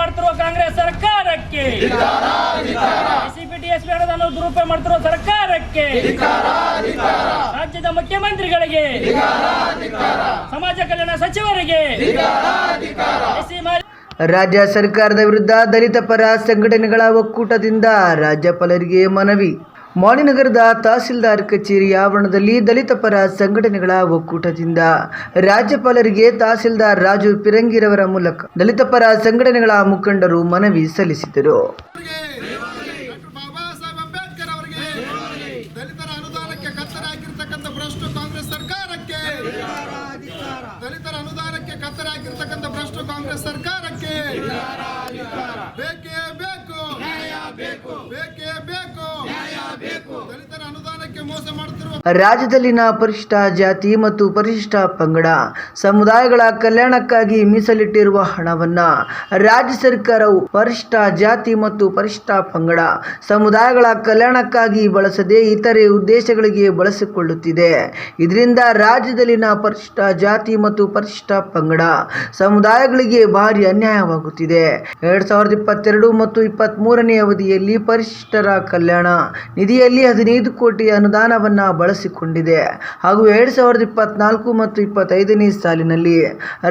ಮಾಡ್ತಿರುವ ಕಾಂಗ್ರೆಸ್ ಸರ್ಕಾರಕ್ಕೆ. ಸಿಪಿಟಿಎಸ್ಪಿ ಹಣವನ್ನು ದುರುಪಯೋಗ ಮಾಡ್ತಿರುವ ಸರ್ಕಾರಕ್ಕೆ. ರಾಜ್ಯದ ಮುಖ್ಯಮಂತ್ರಿಗಳಿಗೆ. ಸಮಾಜ ಕಲ್ಯಾಣ ಸಚಿವರಿಗೆ. ರಾಜ್ಯ ಸರ್ಕಾರದ ವಿರುದ್ಧ ದಲಿತ ಪರ ಸಂಘಟನೆಗಳ ಒಕ್ಕೂಟದಿಂದ ರಾಜ್ಯಪಾಲರಿಗೆ ಮನವಿ. ಮಾಣಿನಗರದ ತಹಸೀಲ್ದಾರ್ ಕಚೇರಿ ಆವರಣದಲ್ಲಿ ದಲಿತ ಪರ ಸಂಘಟನೆಗಳ ಒಕ್ಕೂಟದಿಂದ ರಾಜ್ಯಪಾಲರಿಗೆ ತಹಸೀಲ್ದಾರ್ ರಾಜು ಪಿರಂಗಿರವರ ಮೂಲಕ ದಲಿತ ಪರ ಸಂಘಟನೆಗಳ ಮುಖಂಡರು ಮನವಿ ಸಲ್ಲಿಸಿದರು. ದಲಿತರ ಅನುದಾನಕ್ಕೆ ಕತ್ತರಾಗಿರ್ತಕ್ಕಂಥ ಭ್ರಷ್ಟ ಕಾಂಗ್ರೆಸ್ ಸರ್ಕಾರಕ್ಕೆ ದಲಿತರ ಅನುದಾನಕ್ಕೆ ಕತ್ತರಿ ಹಾಕಿರ್ತಕ್ಕಂಥ ಭ್ರಷ್ಟ ಕಾಂಗ್ರೆಸ್ ಸರ್ಕಾರಕ್ಕೆ ಬೇಕೇ ಬೇಕು ಬೇಕೇ ಬೇಕು ದಲಿತರ ಅನುದಾನಕ್ಕೆ ಮೋಸ ಮಾಡುತ್ತಿರುವ ರಾಜ್ಯದಲ್ಲಿನ ಪರಿಶಿಷ್ಟ ಜಾತಿ ಮತ್ತು ಪರಿಶಿಷ್ಟ ಪಂಗಡ ಸಮುದಾಯಗಳ ಕಲ್ಯಾಣಕ್ಕಾಗಿ ಮೀಸಲಿಟ್ಟಿರುವ ಹಣವನ್ನ ರಾಜ್ಯ ಸರ್ಕಾರವು ಪರಿಶಿಷ್ಟ ಜಾತಿ ಮತ್ತು ಪರಿಶಿಷ್ಟ ಪಂಗಡ ಸಮುದಾಯಗಳ ಕಲ್ಯಾಣಕ್ಕಾಗಿ ಬಳಸದೆ ಇತರೆ ಉದ್ದೇಶಗಳಿಗೆ ಬಳಸಿಕೊಳ್ಳುತ್ತಿದೆ. ಇದರಿಂದ ರಾಜ್ಯದಲ್ಲಿನ ಪರಿಶಿಷ್ಟ ಜಾತಿ ಮತ್ತು ಪರಿಶಿಷ್ಟ ಪಂಗಡ ಸಮುದಾಯಗಳಿಗೆ ಭಾರಿ ಅನ್ಯಾಯವಾಗುತ್ತಿದೆ. ಎರಡ್ ಸಾವಿರದ ಇಪ್ಪತ್ತೆರಡು ಮತ್ತು ಇಪ್ಪತ್ತ್ ಮೂರನೇ ಅವಧಿಯಲ್ಲಿ ಪರಿಶಿಷ್ಟರ ಕಲ್ಯಾಣ ನಿಧಿಯಲ್ಲಿ ಹದಿನೈದು ಕೋಟಿ ಅನುದಾನವನ್ನ ಬಳಸಿಕೊಂಡಿದೆ. ಹಾಗೂ ಎರಡ್ ಸಾವಿರದ ಇಪ್ಪತ್ನಾಲ್ಕು ಮತ್ತು ಇಪ್ಪತ್ತೈದನೇ ಸಾಲಿನಲ್ಲಿ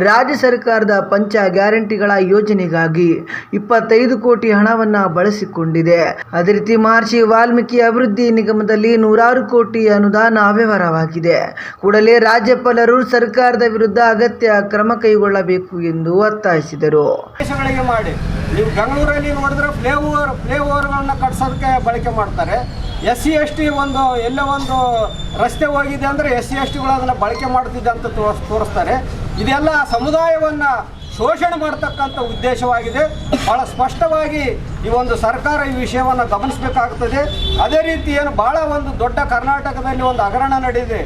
ರಾಜ್ಯ ಸರ್ಕಾರದ ಪಂಚ ಗ್ಯಾರಂಟಿಗಳ ಯೋಜನೆಗಾಗಿ ಇಪ್ಪತ್ತೈದು ಕೋಟಿ ಹಣವನ್ನ ಬಳಸಿಕೊಂಡಿದೆ. ಅದೇ ರೀತಿ ಮಹರ್ಷಿ ವಾಲ್ಮೀಕಿ ಅಭಿವೃದ್ಧಿ ನಿಗಮದಲ್ಲಿ ನೂರಾರು ಕೋಟಿ ಅನುದಾನ ಅವ್ಯವಹಾರವಾಗಿದೆ. ಕೂಡಲೇ ರಾಜ್ಯಪಾಲರು ಸರ್ಕಾರದ ವಿರುದ್ಧ ಅಗತ್ಯ ಕ್ರಮ ಕೈಗೊಳ್ಳಬೇಕು ಎಂದು ಒತ್ತಾಯಿಸಿದರು. ಮಾಡಿ. ನೀವು ಬೆಂಗಳೂರಲ್ಲಿ ನೋಡಿದ್ರೆ ಫ್ಲೇ ಓವರ್ ಫ್ಲೇ ಓವರ್ಗಳನ್ನ ಕಟ್ಸೋದಕ್ಕೆ ಬಳಕೆ ಮಾಡ್ತಾರೆ. ಎಸ್ ಸಿ ಎಸ್ ಟಿ ಒಂದು ಎಲ್ಲೋ ಒಂದು ರಸ್ತೆ ಹೋಗಿದೆ ಅಂದರೆ ಎಸ್ ಸಿ ಎಸ್ ಟಿಗಳು ಅದನ್ನು ಬಳಕೆ ಮಾಡ್ತಿದ್ದೆ ಅಂತ ತೋರಿಸ್ ತೋರಿಸ್ತಾರೆ. ಇದೆಲ್ಲ ಸಮುದಾಯವನ್ನು ಶೋಷಣೆ ಮಾಡ್ತಕ್ಕಂಥ ಉದ್ದೇಶವಾಗಿದೆ. ಭಾಳ ಸ್ಪಷ್ಟವಾಗಿ ಈ ಒಂದು ಸರ್ಕಾರ ಈ ವಿಷಯವನ್ನು ಗಮನಿಸಬೇಕಾಗ್ತದೆ. ಅದೇ ರೀತಿ ಏನು ಭಾಳ ಒಂದು ದೊಡ್ಡ ಕರ್ನಾಟಕದಲ್ಲಿ ಒಂದು ಹಗರಣ ನಡೆದಿದೆ.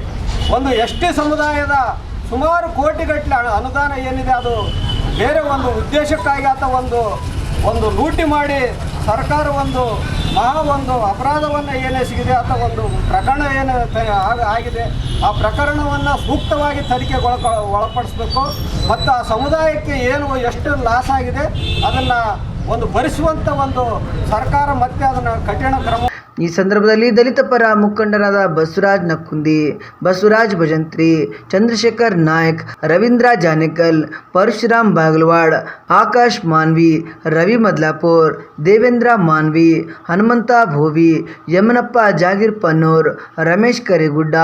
ಒಂದು ಎಸ್ ಟಿ ಸಮುದಾಯದ ಸುಮಾರು ಕೋಟಿಗಟ್ಟಲೆ ಅನುದಾನ ಏನಿದೆ ಅದು ಬೇರೆ ಒಂದು ಉದ್ದೇಶಕ್ಕಾಗಿ ಅಥವಾ ಒಂದು ಒಂದು ಲೂಟಿ ಮಾಡಿ ಸರ್ಕಾರ ಒಂದು ಮಹಾ ಒಂದು ಅಪರಾಧವನ್ನು ಸಿಗಿದೆ ಅಥವಾ ಒಂದು ಪ್ರಕರಣ ಏನು ಆಗಿದೆ, ಆ ಪ್ರಕರಣವನ್ನು ಸೂಕ್ತವಾಗಿ ತನಿಖೆಗೆ ಒಳಪಡಿಸ್ಬೇಕು ಮತ್ತು ಆ ಸಮುದಾಯಕ್ಕೆ ಏನು ಎಷ್ಟು ಲಾಸ್ ಆಗಿದೆ, ಅದನ್ನು ಒಂದು ಭರಿಸುವಂಥ ಒಂದು ಸರ್ಕಾರ ಮತ್ತೆ ಅದನ್ನು ಕಠಿಣ ಕ್ರಮ ಈ ಸಂದರ್ಭದಲ್ಲಿ ದಲಿತ ಪರ ಮುಖಂಡರಾದ ಬಸವರಾಜ್ ನಕ್ಕುಂದಿ ಬಸವರಾಜ್ ಭಜಂತ್ರಿ, ಚಂದ್ರಶೇಖರ್ ನಾಯಕ್, ರವೀಂದ್ರ ಜಾನೇಕಲ್, ಪರಶುರಾಮ್ ಬಾಗಲವಾಡ್, ಆಕಾಶ್ ಮಾನ್ವಿ, ರವಿ ಮದ್ಲಾಪುರ್, ದೇವೇಂದ್ರ ಮಾನ್ವಿ, ಹನುಮಂತ ಭೋವಿ, ಯಮನಪ್ಪ ಜಾಗೀರ್ ಪನ್ನೂರ್, ರಮೇಶ್ ಕರಿಗುಡ್ಡ,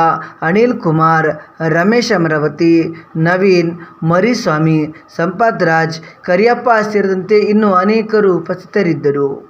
ಅನಿಲ್ ಕುಮಾರ್, ರಮೇಶ್ ಅಮರಾವತಿ, ನವೀನ್, ಮರಿಸ್ವಾಮಿ, ಸಂಪತ್ ರಾಜ್, ಕರಿಯಪ್ಪ ಸೇರಿದಂತೆ ಇನ್ನೂ ಅನೇಕರು ಉಪಸ್ಥಿತರಿದ್ದರು.